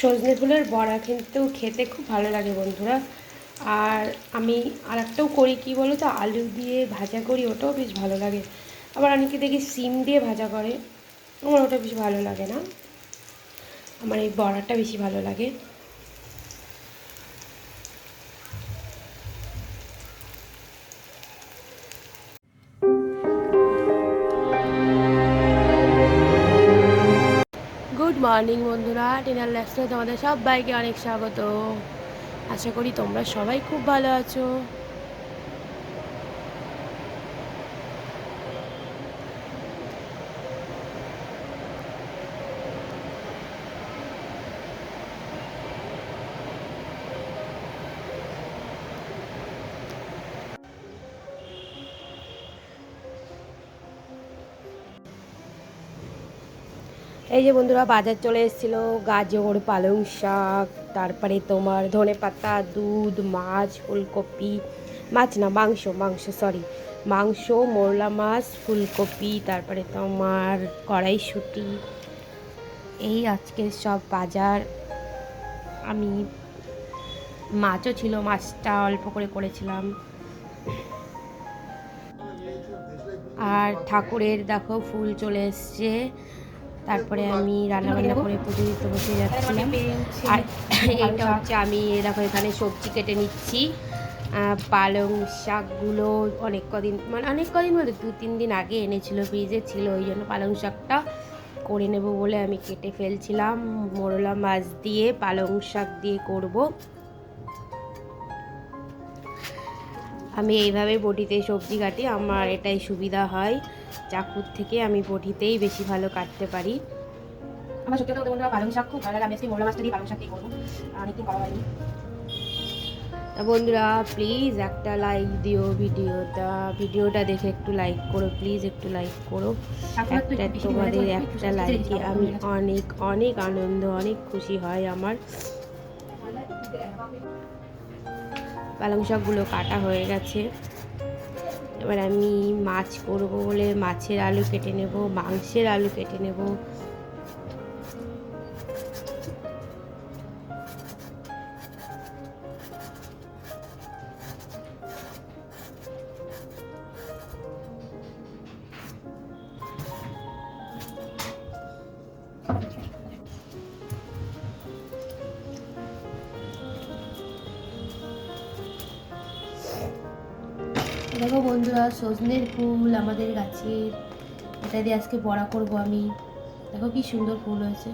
সজনে ফুলের বড়া কিন্তু খেতে খুব ভালো লাগে বন্ধুরা। আর আমি আর একটাও করি, কি বলো তো আলু দিয়ে ভাজা করি, ওটাও বেশ ভালো লাগে। আবার অনেকে দেখি সিম দিয়ে ভাজা করে, আমার ওটা বেশ ভালো লাগে না। আমার এই বড়াটা বেশি ভালো লাগে। মর্নিং বন্ধুরা টেনার ল্যাক্সে তোমাদের সবাইকে অনেক স্বাগত। আশা করি তোমরা সবাই খুব ভালো আছো। এই যে বন্ধুরা, বাজার চলে এসেছিল। গাজর, পালং শাক, তারপরে তোমার ধনে পাতা, দুধ, মাছ, ফুলকপি। মাছ না, মাংস মাংস সরি মাংস, মোরলা মাছ, ফুলকপি, তারপরে তোমার কড়াইশুঁটি। এই আজকের সব বাজার। আমি মাছও ছিল, মাছটা অল্প করে করেছিলাম। আর ঠাকুরের দেখো, ফুল চলে এসছে। তারপরে আমি রান্না বান্না করে পুজো দিতে বসে যাচ্ছিলাম। আর এটা হচ্ছে আমি দেখো এখানে সবজি কেটে নিচ্ছি। পালং শাকগুলো অনেক কদিন মানে অনেক কদিন বলতে দু, তিন দিন আগে এনেছিল, ফ্রিজে ছিল, ওই জন্য পালং শাকটা করে নেব বলে আমি কেটে ফেলছিলাম। মোরলা মাছ দিয়ে, পালং শাক দিয়ে করব। আমি এইভাবে বটিতে সবজি কাটি, আমার এটাই সুবিধা হয়। চাকুর থেকে আমি বটিতেই বেশি ভালো কাটতে পারি। আমার সত্যি কথা বন্ধুরা পালং শাক খুব ভালো লাগে। আমি আজকে মাছটা দিয়ে পালং শাক দিয়ে করব। অনেকদিন করা হয়নি। তা বন্ধুরা প্লিজ একটা লাইক দিও ভিডিওটা। ভিডিওটা দেখে একটু লাইক করো প্লিজ একটু লাইক করো। একটা তোমাদের একটু লাইকে আমি অনেক অনেক আনন্দ অনেক খুশি হয় আমার। পালং শাকগুলো কাটা হয়ে গেছে। এবার আমি মাছ করব বলে মাছের আলু কেটে নেব মাংসের আলু কেটে নেব। দেখো বন্ধুরা, সজনের ফুল আমাদের গাছের। এটা দিয়ে আজকে বড়া করব আমি। দেখো কি সুন্দর ফুল হয়েছে।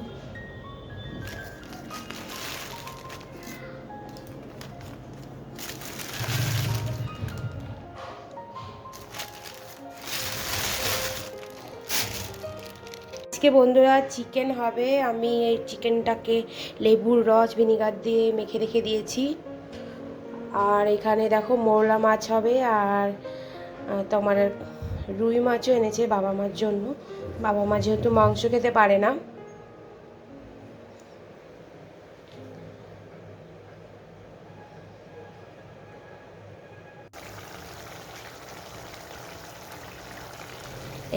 আজকে বন্ধুরা চিকেন হবে। আমি এই চিকেনটাকে লেবুর রস ভিনিগার দিয়ে মেখে রেখে দিয়েছি। আর এখানে দেখো মোরলা মাছ হবে আর তোমার রুই মাছও এনেছে বাবা মার জন্য। বাবা মা যেহেতু মাংস খেতে পারে না।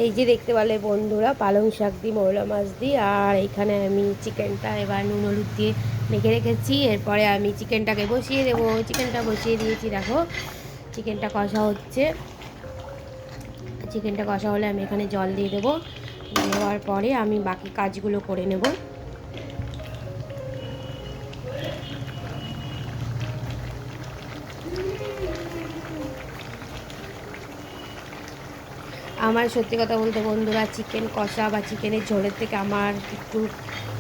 এই যে দেখতে পেলে বন্ধুরা, পালং শাক দিই মোরলা মাছ দিই আর এখানে আমি চিকেনটা এবার নুন হলুদ দিয়ে মেখে রেখেছি, এরপরে আমি চিকেনটাকে বসিয়ে দেবো। চিকেনটা বসিয়ে দিয়েছি, দেখো চিকেনটা কষা হচ্ছে। চিকেনটা কষা হলে আমি এখানে জল দিয়ে দেবো। দেওয়ার পরে আমি বাকি কাজগুলো করে নেব। আমার সত্যি কথা বলতে বন্ধুরা, চিকেন কষা বা চিকেনের ঝোলের থেকে আমার একটু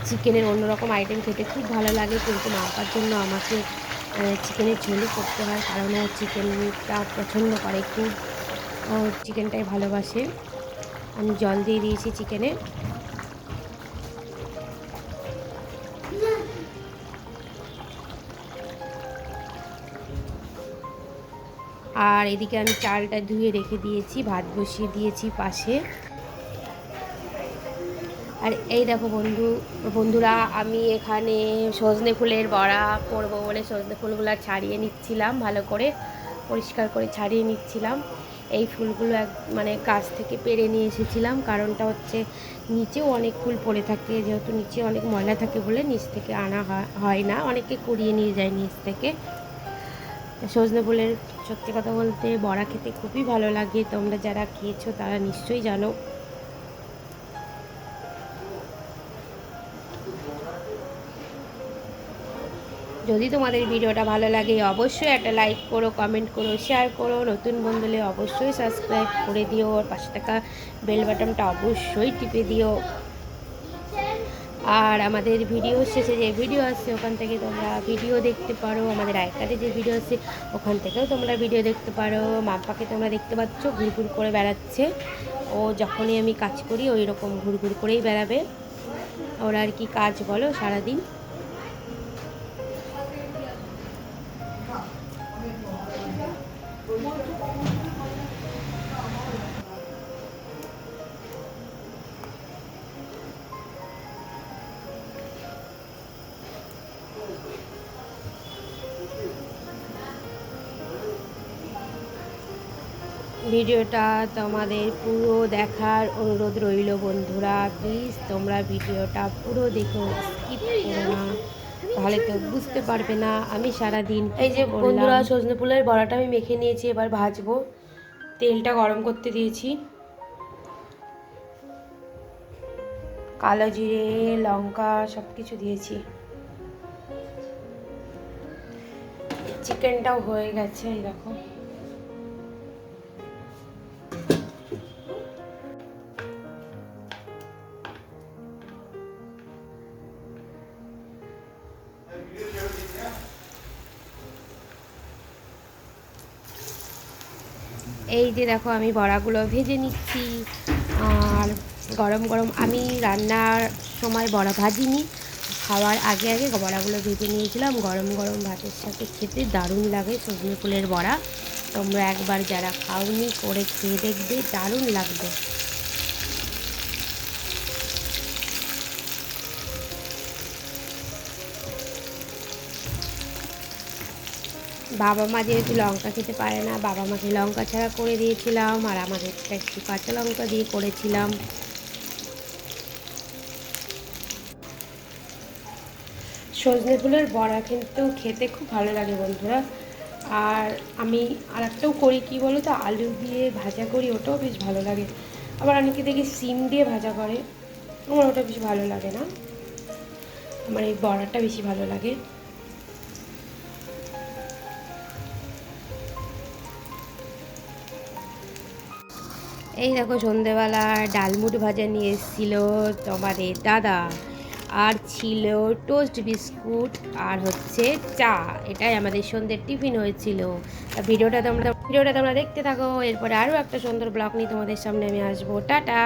চিকেনের অন্যরকম আইটেম খেতে খুব ভালো লাগে, কিন্তু মাপার জন্য আমাকে চিকেনের ঝোলই করতে হয়, কারণ ও চিকেনটা পছন্দ করে খুব ও চিকেনটাই ভালোবাসে। আমি জল দিয়ে দিয়েছি চিকেনে। আর এদিকে আমি চালটা ধুয়ে রেখে দিয়েছি, ভাত বসিয়ে দিয়েছি পাশে। আর এই দেখো বন্ধু, বন্ধুরা, আমি এখানে সজনে ফুলের বড়া করব বলে সজনে ফুলগুলো ছাড়িয়ে নিচ্ছিলাম, ভালো করে পরিষ্কার করে ছাড়িয়ে নিচ্ছিলাম। এই ফুলগুলো এক মানে গাছ থেকে পেরে নিয়ে এসেছিলাম, কারণটা হচ্ছে নিচেও অনেক ফুল পড়ে থাকে, যেহেতু নিচে অনেক ময়লা থাকে বলে নিচ থেকে আনা হয়- না অনেকে কুড়িয়ে নিয়ে যায় নিচ থেকে। সজনে ফুলের, সত্যি কথা বলতে বড়া খেতে খুবই ভালো লাগে, তোমরা যারা খেয়েছো তারা নিশ্চয়ই জানো। যদি তোমাদের ভিডিওটা ভালো লাগে, অবশ্যই একটা লাইক করো কমেন্ট করো শেয়ার করো। নতুন বন্ধুলে অবশ্যই সাবস্ক্রাইব করে দিও ওর পাশে থাকা বেল বাটনটা অবশ্যই টিপে দিও। আর আমাদের ভিডিও শেষে যে ভিডিও আসছে ওখান থেকে তোমরা ভিডিও দেখতে পারো। আমাদের আইকাতে যে ভিডিও আছে, ওখান থেকেও তোমরা ভিডিও দেখতে পারো। মাম্পাকে তোমরা দেখতে পাচ্ছ ঘুরঘুর করে বেড়াচ্ছে। ও যখনই আমি কাজ করি, ওই রকম ঘুরঘুর করেই বেড়াবে। ওরা আর কি কাজ বলো সারাদিন? ভিডিওটা তোমাদের পুরো দেখার অনুরোধ রইল বন্ধুরা প্লিজ তোমরা ভিডিওটা পুরো দেখো স্কিপ করো না। তাহলে তো বুঝতে পারবে না আমি সারা দিন এই যে বন্ধুরা সজনে ফুলের বড়াটা আমি মেখে নিয়েছি এবার ভাজবো। তেলটা গরম করতে দিয়েছি। কালো জিরে লঙ্কা সব কিছু দিয়েছি। চিকেনটাও হয়ে গেছে এই এই যে দেখো, আমি বড়াগুলো ভেজে নিচ্ছি। আর গরম গরম আমি রান্নার সময় বড়া ভাজিনি। খাওয়ার আগে আগে বড়াগুলো ভেজে নিয়েছিলাম। গরম গরম ভাতের সাথে খেতে দারুণ লাগে সজনে ফুলের বড়া। তোমরা একবার যারা খাওনি, করে খেয়ে দেখবে, দারুণ লাগবে। বাবা মা যেহেতু লঙ্কা খেতে পারে না, বাবা মাকে লঙ্কা ছাড়া করে দিয়েছিলাম আর আমাদেরটা একটু কাঁচা লঙ্কা দিয়ে করেছিলাম। সজনে ফুলের বড়া কিন্তু খেতে খুব ভালো লাগে বন্ধুরা। আর আমি আর একটাও করি, কী বলো তো আলু দিয়ে ভাজা করি, ওটাও বেশ ভালো লাগে। আবার অনেকে দেখি সিম দিয়ে ভাজা করে, আমার ওটা বেশ ভালো লাগে না। আমার এই বড়াটা বেশি ভালো লাগে। এই দেখো সন্ধেবেলা ডালমুট ভাজা নিয়ে এসেছিল তোমাদের দাদা। আর ছিল টোস্ট বিস্কুট আর হচ্ছে চা। এটাই আমাদের সন্ধ্যের টিফিন হয়েছিল। তা ভিডিওটা তোমরা ভিডিওটা তোমরা দেখতে থাকো। এরপরে আরও একটা সুন্দর ব্লগ নিয়ে তোমাদের সামনে আমি আসব। টাটা!